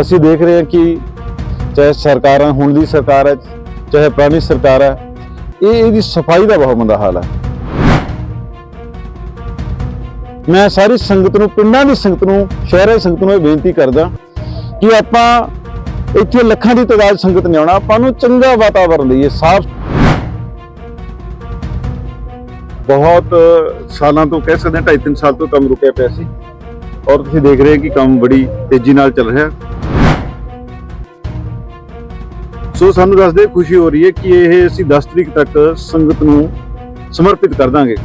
ਅਸੀਂ ਦੇਖ ਰਹੇ ਹਾਂ ਕਿ ਚਾਹੇ ਸਰਕਾਰਾਂ ਹੁਣ ਦੀ ਸਰਕਾਰ ਹੈ, ਚਾਹੇ ਪੁਰਾਣੀ ਸਰਕਾਰ ਹੈ, ਇਹ ਇਹਦੀ ਸਫ਼ਾਈ ਦਾ ਬਹੁਤ ਮੰਦਾ ਹਾਲ ਹੈ। ਮੈਂ ਸਾਰੀ ਸੰਗਤ ਨੂੰ, ਪਿੰਡਾਂ ਦੀ ਸੰਗਤ ਨੂੰ, ਸ਼ਹਿਰਾਂ ਦੀ ਸੰਗਤ ਨੂੰ ਇਹ ਬੇਨਤੀ ਕਰਦਾ ਕਿ ਆਪਾਂ ਇੱਥੇ ਲੱਖਾਂ ਦੀ ਤਾਦਾਦ ਸੰਗਤ ਨੇ ਆਉਣਾ, ਆਪਾਂ ਨੂੰ ਚੰਗਾ ਵਾਤਾਵਰਨ ਲਈਏ ਸਾਫ਼ ਬਹੁਤ ਸਾਲਾਂ ਤੋਂ ਕਹਿ ਸਕਦੇ ਹਾਂ 2.5 ਸਾਲ ਤੋਂ ਕੰਮ ਰੁਕਿਆ ਪਿਆ ਸੀ। ਔਰ ਤੁਸੀਂ ਦੇਖ ਰਹੇ ਹੋ ਕਿ ਕੰਮ ਬੜੀ ਤੇਜ਼ੀ ਨਾਲ ਚੱਲ ਰਿਹਾ। ਸੋ ਸਾਨੂੰ ਦੱਸਦੇ ਖੁਸ਼ੀ ਹੋ ਰਹੀ ਹੈ ਕਿ ਇਹ ਅਸੀਂ 10 ਤਰੀਕ ਤੱਕ ਸੰਗਤ ਨੂੰ ਸਮਰਪਿਤ ਕਰ ਦਾਂਗੇ।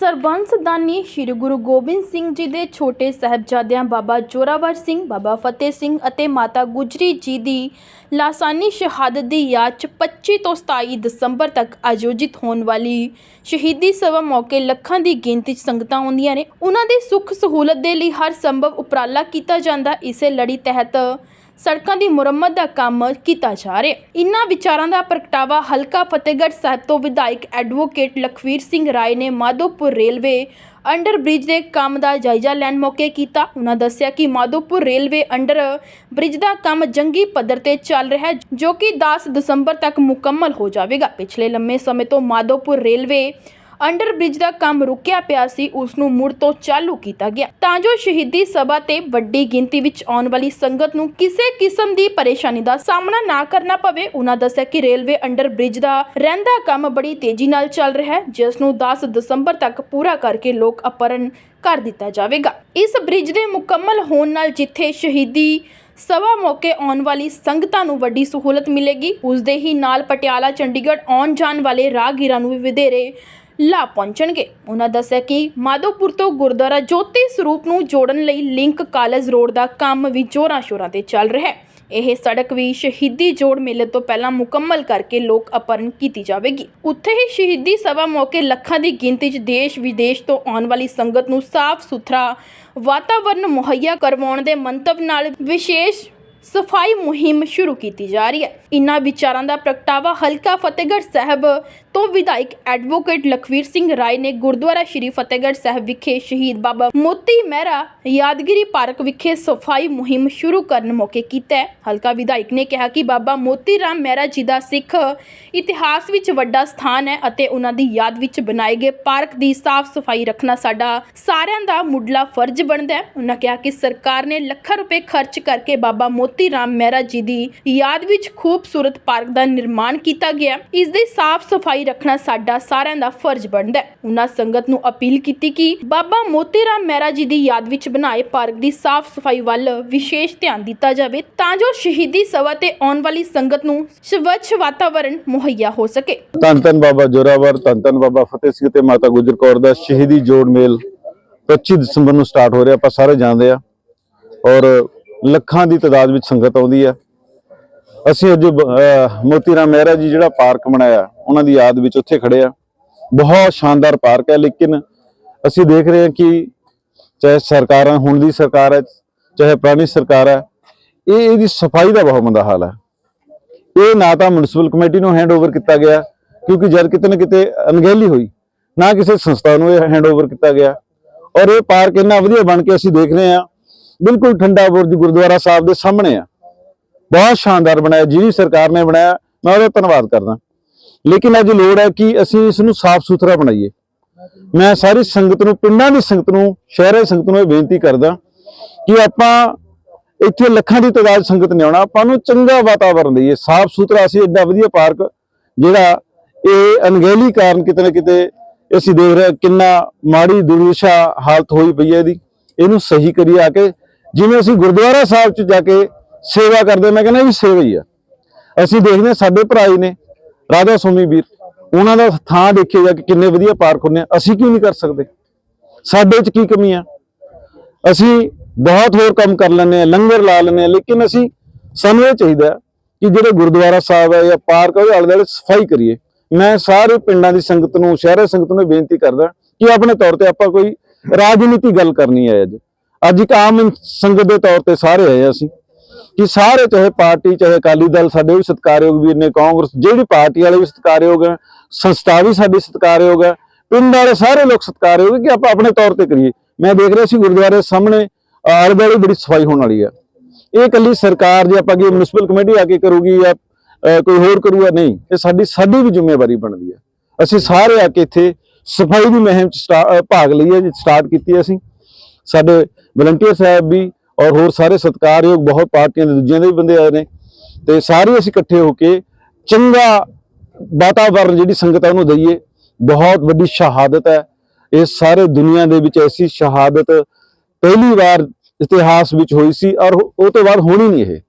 ਸਰਬੰਸ ਦਾਨੀ ਸ੍ਰੀ ਗੁਰੂ ਗੋਬਿੰਦ ਸਿੰਘ ਜੀ ਦੇ ਛੋਟੇ ਸਾਹਿਬਜ਼ਾਦਿਆਂ ਬਾਬਾ ਜੋਰਾਵਰ ਸਿੰਘ, ਬਾਬਾ ਫਤਿਹ ਸਿੰਘ ਅਤੇ ਮਾਤਾ ਗੁਜਰੀ ਜੀ ਦੀ ਲਾਸਾਨੀ ਸ਼ਹਾਦਤ ਦੀ ਯਾਦ 'ਚ 25 ਤੋਂ 27 ਦਸੰਬਰ ਤੱਕ ਆਯੋਜਿਤ ਹੋਣ ਵਾਲੀ ਸ਼ਹੀਦੀ ਸਭਾ ਮੌਕੇ ਲੱਖਾਂ ਦੀ ਗਿਣਤੀ 'ਚ ਸੰਗਤਾਂ ਆਉਂਦੀਆਂ ਨੇ। ਉਹਨਾਂ ਦੀ ਸੁੱਖ ਸਹੂਲਤ ਦੇ ਲਈ ਹਰ ਸੰਭਵ ਉਪਰਾਲਾ ਕੀਤਾ ਜਾਂਦਾ। ਇਸੇ ਲੜੀ ਤਹਿਤ ਸੜਕਾਂ ਦੀ ਮੁਰੰਮਤ ਦਾ ਕੰਮ ਕੀਤਾ ਜਾ ਰਿਹਾ ਇਨ੍ਹਾਂ ਵਿਚਾਰਾਂ ਦਾ ਪ੍ਰਗਟਾਵਾ ਹਲਕਾ ਫਤਿਹਗੜ੍ਹ ਸਾਹਿਬ ਤੋਂ ਵਿਧਾਇਕ ਐਡਵੋਕੇਟ ਲਖਵੀਰ ਸਿੰਘ ਰਾਏ ਨੇ ਮਾਧੋਪੁਰ ਰੇਲਵੇ ਅੰਡਰ ਬ੍ਰਿਜ ਦੇ ਕੰਮ ਦਾ ਜਾਇਜ਼ਾ ਲੈਣ ਮੌਕੇ ਕੀਤਾ। ਉਹਨਾਂ ਦੱਸਿਆ ਕਿ ਮਾਧੋਪੁਰ ਰੇਲਵੇ ਅੰਡਰ ਬ੍ਰਿਜ ਦਾ ਕੰਮ ਜੰਗੀ ਪੱਧਰ ਤੇ ਚੱਲ ਰਿਹਾ ਹੈ, ਜੋ ਕਿ 10 ਦਸੰਬਰ ਤੱਕ ਮੁਕੰਮਲ ਹੋ ਜਾਵੇਗਾ। ਪਿਛਲੇ ਲੰਮੇ ਸਮੇਂ ਤੋਂ ਮਾਧੋਪੁਰ ਰੇਲਵੇ ਅੰਡਰ ਬ੍ਰਿਜ ਦਾ ਕੰਮ ਰੁਕਿਆ ਪਿਆ ਸੀ ਉਸ ਨੂੰ ਮੁੜ ਤੋਂ ਚਾਲੂ ਕੀਤਾ ਗਿਆ। ਤਾਂ ਜੋ ਸ਼ਹੀਦੀ ਸਭਾ ਤੇ ਵੱਡੀ ਗਿਣਤੀ ਵਿੱਚ ਆਉਣ ਵਾਲੀ ਸੰਗਤ ਨੂੰ ਕਿਸੇ ਕਿਸਮ ਦੀ ਪਰੇਸ਼ਾਨੀ ਦਾ ਸਾਹਮਣਾ ਨਾ ਕਰਨਾ ਪਵੇ ਉਹਨਾਂ ਦੱਸਿਆ ਕਿ ਰੇਲਵੇ ਅੰਡਰ ਬ੍ਰਿਜ ਦਾ ਰਹਿੰਦਾ ਕੰਮ ਬੜੀ ਤੇਜ਼ੀ ਨਾਲ ਚੱਲ ਰਿਹਾ ਹੈ, ਜਿਸ ਨੂੰ 10 ਦਸੰਬਰ ਤੱਕ ਪੂਰਾ ਕਰਕੇ ਲੋਕ ਅਪਰਨ ਕਰ ਦਿੱਤਾ ਜਾਵੇਗਾ। ਇਸ ਬ੍ਰਿਜ ਦੇ ਮੁਕੰਮਲ ਹੋਣ ਨਾਲ ਜਿੱਥੇ ਸ਼ਹੀਦੀ ਸਭਾ ਮੌਕੇ ਆਉਣ ਵਾਲੀ ਸੰਗਤਾਂ ਨੂੰ ਵੱਡੀ ਸਹੂਲਤ ਮਿਲੇਗੀ ਉਸ ਦੇ ਹੀ ਨਾਲ ਪਟਿਆਲਾ, ਚੰਡੀਗੜ੍ਹ ਆਉਣ ਜਾਣ ਵਾਲੇ ਰਾਹਗੀਰਾਂ ਨੂੰ ਵੀ ਵਧੇਰੇ ਲਾਭ ਪਹੁੰਚਣਗੇ। ਉਹਨਾਂ ਦੱਸਿਆ ਕਿ ਮਾਧੋਪੁਰ ਤੋਂ ਗੁਰਦੁਆਰਾ ਜੋਤੀ ਸਰੂਪ ਨੂੰ ਜੋੜਨ ਲਈ ਲਿੰਕ ਕਾਲਜ ਰੋਡ ਦਾ ਕੰਮ ਵੀ ਜੋਰਾਂ ਸ਼ੋਰਾਂ ਤੇ ਚੱਲ ਰਿਹਾ ਹੈ। ਇਹ ਸੜਕ ਵੀ ਸ਼ਹੀਦੀ ਜੋੜ ਮੇਲੇ ਤੋਂ ਪਹਿਲਾਂ ਮੁਕੰਮਲ ਕਰਕੇ ਲੋਕ ਅਪਰਨ ਕੀਤੀ ਜਾਵੇਗੀ। ਉੱਥੇ ਹੀ ਸ਼ਹੀਦੀ ਸਭਾ ਮੌਕੇ ਲੱਖਾਂ ਦੀ ਗਿਣਤੀ 'ਚ ਦੇਸ਼ ਵਿਦੇਸ਼ ਤੋਂ ਆਉਣ ਵਾਲੀ ਸੰਗਤ ਨੂੰ ਸਾਫ਼ ਸੁਥਰਾ ਵਾਤਾਵਰਣ ਮੁਹੱਈਆ ਕਰਵਾਉਣ ਦੇ ਮੰਤਵ ਨਾਲ ਵਿਸ਼ੇਸ਼ ਸਫ਼ਾਈ ਮੁਹਿੰਮ ਸ਼ੁਰੂ ਕੀਤੀ ਜਾ ਰਹੀ ਹੈ। ਇਨ੍ਹਾਂ ਵਿਚਾਰਾਂ ਦਾ ਪ੍ਰਗਟਾਵਾ ਹਲਕਾ ਫਤਿਹਗੜ੍ਹ ਸਾਹਿਬ ਤੋਂ ਵਿਧਾਇਕ ਐਡਵੋਕੇਟ ਲਖਵੀਰ ਸਿੰਘ ਰਾਏ ਨੇ ਗੁਰਦੁਆਰਾ ਸ਼੍ਰੀ ਫਤਿਹਗੜ੍ਹ ਸਾਹਿਬ ਵਿਖੇ ਸ਼ਹੀਦ ਬਾਬਾ ਮੋਤੀ ਮਹਿਰਾ ਯਾਦਗਿਰੀ ਪਾਰਕ ਵਿਖੇ ਸਫ਼ਾਈ ਮੁਹਿੰਮ ਸ਼ੁਰੂ ਕਰਨ ਮੌਕੇ ਕੀਤਾ ਹੈ। ਹਲਕਾ ਵਿਧਾਇਕ ਨੇ ਕਿਹਾ ਕਿ ਬਾਬਾ ਮੋਤੀ ਰਾਮ ਮਹਿਰਾ ਜੀ ਦਾ ਸਿੱਖ ਇਤਿਹਾਸ ਵਿੱਚ ਵੱਡਾ ਸਥਾਨ ਹੈ ਅਤੇ ਉਹਨਾਂ ਦੀ ਯਾਦ ਵਿੱਚ ਬਣਾਏ ਗਏ ਪਾਰਕ ਦੀ ਸਾਫ਼ ਸਫ਼ਾਈ ਰੱਖਣਾ ਸਾਡਾ ਸਾਰਿਆਂ ਦਾ ਮੁੱਢਲਾ ਫਰਜ਼ ਬਣਦਾ ਹੈ। ਉਹਨਾਂ ਕਿਹਾ ਕਿ ਸਰਕਾਰ ਨੇ ਲੱਖਾਂ ਰੁਪਏ ਖਰਚ ਕਰਕੇ ਬਾਬਾ ਮੋਤੀ ਰਾਮ ਮਹਿਰਾ ਜੀ ਦੀ ਯਾਦ ਵਿੱਚ ਖੂਬਸੂਰਤ ਪਾਰਕ ਦਾ ਨਿਰਮਾਣ ਕੀਤਾ ਗਿਆ ਇਸ ਦੀ ਸਾਫ਼ ਸਫ਼ਾਈ ਰੱਖਣਾ ਸਾਡਾ ਸਾਰਿਆਂ ਦਾ ਫਰਜ਼ ਬਣਦਾ ਹੈ। ਉਹਨਾਂ ਸੰਗਤ ਨੂੰ ਅਪੀਲ ਕੀਤੀ ਕਿ ਬਾਬਾ ਮੋਤੀ ਰਾਮ ਮਹਿਰਾ ਜੀ ਦੀ ਯਾਦ ਵਿੱਚ ਬਣਾਏ ਪਾਰਕ ਦੀ ਸਾਫ਼ ਸਫ਼ਾਈ ਵੱਲ ਵਿਸ਼ੇਸ਼ ਧਿਆਨ ਦਿੱਤਾ ਜਾਵੇ ਤਾਂ ਜੋ ਸ਼ਹੀਦੀ ਸਭਾ ਤੇ ਆਉਣ ਵਾਲੀ ਸੰਗਤ ਨੂੰ ਸਵੱਛ ਵਾਤਾਵਰਣ ਮੁਹੱਈਆ ਹੋ ਸਕੇ। ਧੰਨ ਧੰਨ ਬਾਬਾ ਜੋਰਾਵਰ, ਧੰਨ ਧੰਨ ਬਾਬਾ ਫਤਿਹ ਸਿੰਘ ਤੇ ਮਾਤਾ ਗੁਜਰ ਕੌਰ ਦਾ ਸ਼ਹੀਦੀ ਜੋੜ ਮੇਲ 25 ਦਸੰਬਰ ਨੂੰ ਸਟਾਰਟ ਹੋ ਰਿਹਾ, ਆਪਾਂ ਸਾਰੇ ਜਾਣਦੇ ਆ ਔਰ ਲੱਖਾਂ ਦੀ ਤਾਦਾਦ ਵਿੱਚ ਸੰਗਤ ਆਉਂਦੀ ਆ ਅਸੀਂ ਅੱਜ ਮੋਤੀ ਰਾਮ ਮਹਿਰਾ ਜੀ ਜਿਹੜਾ ਪਾਰਕ ਬਣਾਇਆ ਉਹਨਾਂ ਦੀ ਯਾਦ ਵਿੱਚ ਉੱਥੇ ਖੜੇ ਆ। ਬਹੁਤ ਸ਼ਾਨਦਾਰ ਪਾਰਕ ਹੈ, ਲੇਕਿਨ ਅਸੀਂ ਦੇਖ ਰਹੇ ਹਾਂ ਕਿ ਚਾਹੇ ਸਰਕਾਰਾਂ ਹੁਣ ਦੀ ਸਰਕਾਰ ਹੈ, ਚਾਹੇ ਪੁਰਾਣੀ ਸਰਕਾਰ ਹੈ, ਇਹ ਇਹਦੀ ਸਫ਼ਾਈ ਦਾ ਬਹੁਤ ਮੰਦਾ ਹਾਲ ਹੈ। ਇਹ ਨਾ ਤਾਂ ਮਿਊਨਿਸਪਲ ਕਮੇਟੀ ਨੂੰ ਹੈਂਡਓਵਰ ਕੀਤਾ ਗਿਆ, ਕਿਉਂਕਿ ਜਦ ਕਿਤੇ ਨਾ ਕਿਤੇ ਅਣਗਹਿਲੀ ਹੋਈ, ਨਾ ਕਿਸੇ ਸੰਸਥਾ ਨੂੰ ਇਹ ਹੈਂਡਓਵਰ ਕੀਤਾ ਗਿਆ। ਔਰ ਇਹ ਪਾਰਕ ਇੰਨਾ ਵਧੀਆ ਬਣ ਕੇ ਅਸੀਂ ਦੇਖ ਰਹੇ ਹਾਂ, ਬਿਲਕੁਲ ਠੰਡਾ ਬੁਰਜ ਗੁਰਦੁਆਰਾ ਸਾਹਿਬ ਦੇ ਸਾਹਮਣੇ ਆ। ਬਹੁਤ ਸ਼ਾਨਦਾਰ ਬਣਾਇਆ, ਜਿਹੜੀ ਸਰਕਾਰ ਨੇ ਬਣਾਇਆ, ਮੈਂ ਉਹਦਾ ਧੰਨਵਾਦ ਕਰਦਾ। ਲੇਕਿਨ ਅੱਜ ਲੋੜ ਹੈ ਕਿ ਅਸੀਂ ਇਸ ਨੂੰ ਸਾਫ਼ ਸੁਥਰਾ ਬਣਾਈਏ। ਮੈਂ ਸਾਰੀ ਸੰਗਤ ਨੂੰ, ਪਿੰਡਾਂ ਦੀ ਸੰਗਤ ਨੂੰ, ਸ਼ਹਿਰਾਂ ਦੀ ਸੰਗਤ ਨੂੰ ਇਹ ਬੇਨਤੀ ਕਰਦਾ ਕਿ ਆਪਾਂ ਇੱਥੇ ਲੱਖਾਂ ਦੀ ਤਾਦਾਦ ਸੰਗਤ ਨੇ ਆਉਣਾ, ਆਪਾਂ ਨੂੰ ਚੰਗਾ ਵਾਤਾਵਰਣ ਦਈਏ, ਸਾਫ਼ ਸੁਥਰਾ ਅਸੀਂ ਐਡਾ ਵਧੀਆ ਪਾਰਕ ਜਿਹੜਾ ਇਹ ਅਣਗਹਿਲੀ ਕਾਰਨ ਕਿਤੇ ਨਾ ਕਿਤੇ ਅਸੀਂ ਦੇਖ ਰਹੇ ਕਿੰਨਾ ਮਾੜੀ ਦੁਰਦਸ਼ਾ ਹਾਲਤ ਹੋਈ ਪਈ ਹੈ ਇਹਦੀ। ਇਹਨੂੰ ਸਹੀ ਕਰੀਏ ਆ ਕੇ, ਜਿਵੇਂ ਅਸੀਂ ਗੁਰਦੁਆਰਾ ਸਾਹਿਬ 'ਚ ਜਾ ਕੇ ਸੇਵਾ ਕਰਦੇ ਮੈਂ ਕਹਿੰਦਾ ਇਹ ਵੀ ਸੇਵਾ ਹੀ ਆ। ਅਸੀਂ ਦੇਖਦੇ ਹਾਂ ਸਾਡੇ ਭਰਾ ਹੀ ਨੇ ਰਾਧਾ ਸੋਮੀ ਵੀਰ, ਉਹਨਾਂ ਦਾ ਥਾਂ ਦੇਖਿਆ ਜਾ ਕੇ ਕਿੰਨੇ ਵਧੀਆ ਪਾਰਕ ਹੁੰਦੇ ਆ, ਅਸੀਂ ਕਿਉਂ ਨਹੀਂ ਕਰ ਸਕਦੇ? ਸਾਡੇ 'ਚ ਕੀ ਕਮੀ ਆ? ਅਸੀਂ ਬਹੁਤ ਹੋਰ ਕੰਮ ਕਰ ਲੈਂਦੇ ਆ, ਲੰਗਰ ਲਾ ਲੈਂਦੇ ਆ, ਲੇਕਿਨ ਅਸੀਂ, ਸਾਨੂੰ ਇਹ ਚਾਹੀਦਾ ਕਿ ਜਿਹੜੇ ਗੁਰਦੁਆਰਾ ਸਾਹਿਬ ਹੈ ਜਾਂ ਪਾਰਕ ਹੈ ਉਹਦੇ ਆਲੇ ਦੁਆਲੇ ਸਫ਼ਾਈ ਕਰੀਏ। ਮੈਂ ਸਾਰੇ ਪਿੰਡਾਂ ਦੀ ਸੰਗਤ ਨੂੰ, ਸ਼ਹਿਰਾਂ ਸੰਗਤ ਨੂੰ ਬੇਨਤੀ ਕਰਦਾ ਕਿ ਆਪਣੇ ਤੌਰ ਤੇ ਆਪਾਂ ਕੋਈ ਰਾਜਨੀਤੀ ਗੱਲ ਕਰਨੀ ਹੈ ਅੱਜ। ਅੱਜ ਇੱਕ ਆਮ ਸੰਗਤ ਦੇ ਤੌਰ ਤੇ ਸਾਰੇ ਆਏ ਹਾਂ ਅਸੀਂ। ਕਿ ਸਾਰੇ ਚਾਹੇ ਪਾਰਟੀ, ਚਾਹੇ ਅਕਾਲੀ ਦਲ, ਸਾਡੇ ਵੀ ਸਤਿਕਾਰਯੋਗ ਵੀਰ ਨੇ, ਕਾਂਗਰਸ ਜਿਹੜੀ ਪਾਰਟੀ ਵਾਲੇ ਵੀ ਸਤਿਕਾਰਯੋਗ ਹੈ, ਸੰਸਥਾ ਵੀ ਸਾਡੀ ਸਤਿਕਾਰਯੋਗ ਹੈ, ਪਿੰਡ ਵਾਲੇ ਸਾਰੇ ਲੋਕ ਸਤਿਕਾਰਯੋਗ ਕਿ ਆਪਾਂ ਆਪਣੇ ਤੌਰ ਤੇ ਕਰੀਏ। ਮੈਂ ਦੇਖ ਰਿਹਾ ਸੀ ਗੁਰਦੁਆਰੇ ਸਾਹਮਣੇ ਆਲੇ ਦੁਆਲੇ ਬੜੀ ਸਫ਼ਾਈ ਹੋਣ ਵਾਲੀ ਹੈ। ਇਹ ਇਕੱਲੀ ਸਰਕਾਰ ਜੇ ਆਪਾਂ ਕੀ ਮਿਊਨਿਸਪਲ ਕਮੇਟੀ ਆ ਕੇ ਕਰੂਗੀ ਜਾਂ ਕੋਈ ਹੋਰ ਕਰੂਗਾ ਨਹੀਂ, ਇਹ ਸਾਡੀ ਸਾਡੀ ਵੀ ਜ਼ਿੰਮੇਵਾਰੀ ਬਣਦੀ ਹੈ। ਅਸੀਂ ਸਾਰੇ ਆ ਕੇ ਇੱਥੇ ਸਫ਼ਾਈ ਦੀ ਮੁਹਿੰਮ ਚ ਸਟਾ- ਭਾਗ ਲਈ ਹੈ ਸਟਾਰਟ ਕੀਤੀ ਹੈ ਅਸੀਂ। ਸਾਡੇ ਵਲੰਟੀਅਰ ਸਾਹਿਬ ਵੀ ਔਰ ਹੋਰ ਸਾਰੇ ਸਤਿਕਾਰਯੋਗ ਬਹੁਤ ਪਾਰਟੀਆਂ ਦੇ ਦੂਜਿਆਂ ਦੇ ਵੀ ਬੰਦੇ ਆਏ ਨੇ। ਤੇ ਸਾਰੇ ਅਸੀਂ ਇਕੱਠੇ ਹੋ ਕੇ ਚੰਗਾ ਵਾਤਾਵਰਨ ਜਿਹੜੀ ਸੰਗਤ ਹੈ ਉਹਨੂੰ ਦਈਏ। ਬਹੁਤ ਵੱਡੀ ਸ਼ਹਾਦਤ ਹੈ। ਇਹ ਸਾਰੇ ਦੁਨੀਆ ਦੇ ਵਿੱਚ ਐਸੀ ਸ਼ਹਾਦਤ ਪਹਿਲੀ ਵਾਰ ਇਤਿਹਾਸ ਵਿੱਚ ਹੋਈ ਸੀ ਔਰ ਉਹ ਤੋਂ ਬਾਅਦ ਹੋਣੀ ਨਹੀਂ ਇਹ।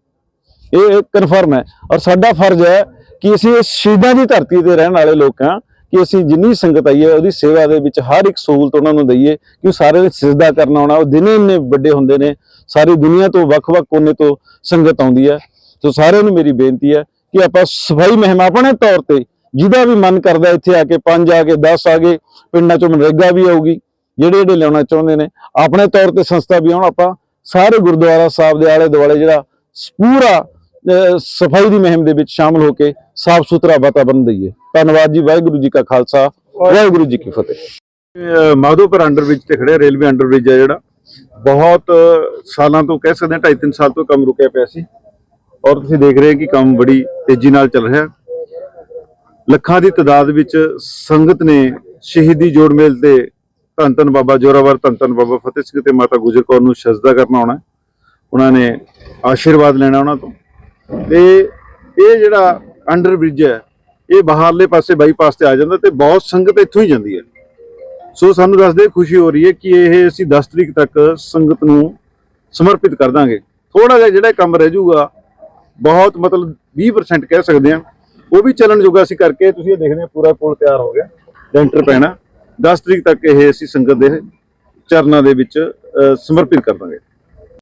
ਇਹ ਕਨਫਰਮ ਹੈ। ਔਰ ਸਾਡਾ ਫਰਜ਼ ਹੈ ਕਿ ਅਸੀਂ ਇਸ ਸ਼ਹੀਦਾਂ ਦੀ ਧਰਤੀ ਤੇ ਰਹਿਣ ਵਾਲੇ ਲੋਕ ਹਾਂ। ਕਿ ਅਸੀਂ ਜਿੰਨੀ ਸੰਗਤ ਆਈ ਹੈ, ਉਹਦੀ ਸੇਵਾ ਦੇ ਵਿੱਚ ਹਰ ਇੱਕ ਸਹੂਲਤ ਉਹਨਾਂ ਨੂੰ ਦਈਏ ਕਿ ਉਹ ਸਾਰੇ ਨੇ ਸਿਜਦਾ ਕਰਨਾ ਆਉਣਾ। ਉਹ ਦਿਨੇ ਇੰਨੇ ਵੱਡੇ ਹੁੰਦੇ ਨੇ, ਸਾਰੀ ਦੁਨੀਆ ਤੋਂ ਵੱਖ-ਵੱਖ ਕੋਨੇ ਤੋਂ ਸੰਗਤ ਆਉਂਦੀ ਹੈ। ਸੋ ਸਾਰਿਆਂ ਨੂੰ ਮੇਰੀ ਬੇਨਤੀ ਹੈ ਕਿ ਆਪਾਂ ਸਫ਼ਾਈ ਮਹਿਮ ਆਪਣੇ ਤੌਰ ਤੇ ਜਿਹਦਾ ਵੀ ਮਨ ਕਰਦਾ ਇੱਥੇ ਆ ਕੇ 5 ਆ ਕੇ 10 ਆ ਕੇ ਪਿੰਡਾਂ ਚੋਂ ਮਨਰੇਗਾ ਵੀ ਆਊਗੀ, ਜਿਹੜੇ ਜਿਹੜੇ ਲਿਆਉਣਾ ਚਾਹੁੰਦੇ ਨੇ, ਆਪਣੇ ਤੌਰ ਤੇ ਸੰਸਥਾ ਵੀ ਆਉਣ। ਆਪਾਂ ਸਾਰੇ ਗੁਰਦੁਆਰਾ ਸਾਹਿਬ ਦੇ ਆਲੇ ਦੁਆਲੇ ਜਿਹੜਾ ਪੂਰਾ ਸਫ਼ਾਈ ਦੀ ਮੁਹਿੰਮ ਦੇ ਵਿੱਚ ਸ਼ਾਮਲ ਹੋ ਕੇ ਸਾਫ਼ ਸੁਥਰਾ ਵਾਤਾਵਰਨ ਦਈਏ। ਧੰਨਵਾਦ ਜੀ, ਵਾਹਿਗੁਰੂ ਜੀ ਕਾ ਖਾਲਸਾ, ਵਾਹਿਗੁਰੂ ਜੀ ਕੀ ਫਤਿਹ। ਮਾਧੋਪੁਰ ਅੰਡਰ ਵਿੱਚ ਤੇ ਖੜਿਆ ਰੇਲਵੇ ਅੰਡਰ ਬ੍ਰਿਜ ਹੈ ਜਿਹੜਾ। ਬਹੁਤ ਸਾਲਾਂ ਤੋਂ ਕਹਿ ਸਕਦੇ ਹਾਂ 2.5 ਸਾਲ ਤੋਂ ਕੰਮ ਰੁਕਿਆ ਪਿਆ ਸੀ। ਔਰ ਤੁਸੀਂ ਦੇਖ ਰਹੇ ਹੋ ਕਿ ਕੰਮ ਬੜੀ ਤੇਜ਼ੀ ਨਾਲ ਚੱਲ ਰਿਹਾ। ਲੱਖਾਂ ਦੀ ਤਾਦਾਦ ਵਿੱਚ ਸੰਗਤ ਨੇ ਸ਼ਹੀਦੀ ਜੋੜ ਮੇਲ ਤੇ ਧੰਨ ਧੰਨ ਬਾਬਾ ਜੋਰਾਵਰ, ਧੰਨ ਧੰਨ ਬਾਬਾ ਫਤਿਹ ਸਿੰਘ ਤੇ ਮਾਤਾ ਗੁਜਰ ਕੌਰ ਨੂੰ ਸਜਦਾ ਕਰਨ ਆਉਣਾ ਉਹਨਾਂ ਨੇ ਆਸ਼ੀਰਵਾਦ ਲੈਣਾ ਉਹਨਾਂ ਤੋਂ। ਤੇ ਇਹ ਜਿਹੜਾ ਅੰਡਰ ਬ੍ਰਿਜ ਹੈ, ਇਹ ਬਾਹਰਲੇ ਪਾਸੇ ਬਾਈਪਾਸ ਤੇ ਆ ਜਾਂਦਾ ਤੇ ਬਹੁਤ ਸੰਗਤ ਇੱਥੋਂ ਹੀ ਜਾਂਦੀ ਹੈ। ਸੋ ਸਾਨੂੰ ਦੱਸਦੇ ਖੁਸ਼ੀ ਹੋ ਰਹੀ ਹੈ ਕਿ ਇਹ ਅਸੀਂ 10 ਤਰੀਕ ਤੱਕ ਸੰਗਤ ਨੂੰ ਸਮਰਪਿਤ ਕਰ ਦਾਂਗੇ। ਥੋੜਾ ਜਿਹਾ ਜਿਹੜਾ ਕੰਮ ਰਹਿ ਜਾਊਗਾ, ਬਹੁਤ ਮਤਲਬ 20% ਕਹਿ ਸਕਦੇ ਹਾਂ। ਉਹ ਵੀ ਚੱਲਣ ਜੋਗਾ ਅਸੀਂ ਕਰਕੇ ਤੁਸੀਂ ਇਹ ਦੇਖਦੇ ਹੋ, ਪੂਰਾ ਪੁਲ ਤਿਆਰ ਹੋ ਗਿਆ ਲੈਂਟਰ ਪੈਣਾ। 10 ਤਰੀਕ ਤੱਕ ਇਹ ਅਸੀਂ ਸੰਗਤ ਦੇ ਚਰਨਾਂ ਦੇ ਵਿੱਚ ਸਮਰਪਿਤ ਕਰ ਦਾਂਗੇ।